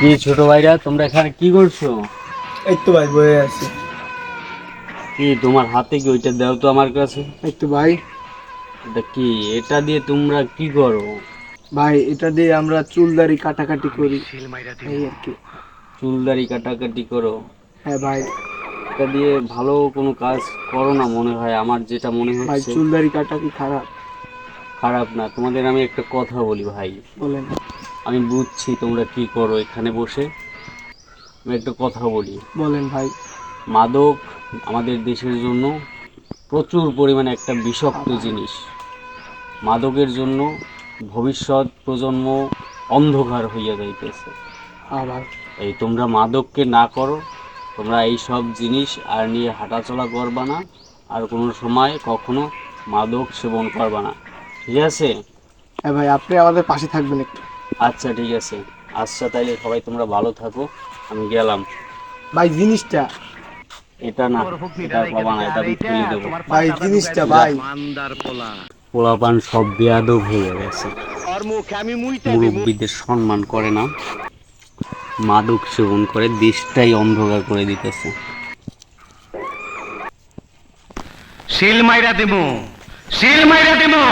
কি ছোট ভাইরা তোমরা এখানে কি করছ? এই তো ভাই বয়ে আছি। কি তোমার হাতে কি ওইটা দাও তো আমার কাছে? এই তো ভাই। এটা কি এটা দিয়ে তোমরা কি করো? ভাই এটা দিয়ে আমরা চুল দাড়ি কাটাকাটি করি। এই আর কি। চুলদারি কাটাকাটি করো? হ্যাঁ ভাই। এটা দিয়ে ভালো কোনো কাজ করো না মনে হয় আমার যেটা মনে ভাই হচ্ছে। চুল দাড়ি কাটা কি খারাপ? খারাপ না তোমাদের আমি একটা কথা বলি ভাই। বলেন। আমি বুঝছি তোমরা কি করো এখানে বসে। আমি একটা কথা বলি। বলেন ভাই। মাদক আমাদের দেশের জন্য প্রচুর পরিমাণে একটা বিষাক্ত জিনিস। মাদকের জন্য ভবিষ্যৎ প্রজন্ম অন্ধকার হইয়া যাইতেছে। আবার? এই তোমরা মাদককে না করো তোমরা এই সব জিনিস আর নিয়ে হাঁটাচলা করবা না আর কোনো সময় কখনো মাদক সেবন করবা না। ঠিক আছে? হ্যাঁ ভাই আপনি আমাদের পাশে থাকবেন একটু। আচ্ছা ঠিক আছে। আচ্ছা তাইলে সবাই তোমরা ভালো থাকো। আমি গেলাম। ভাই জিনিসটা। এটা না এটা পাবা না এটা ফেলে দেবো। ভাই জিনিসটা ভাই। পোলাপান সব বেয়াদব হয়ে গেছে। মুরব্বীদের সম্মান করে না। মাদক সেবন করে দেশটাই অন্ধকার করে দিতেছে। শিল মাইরা দেবো। শিল মাইরা দেবো।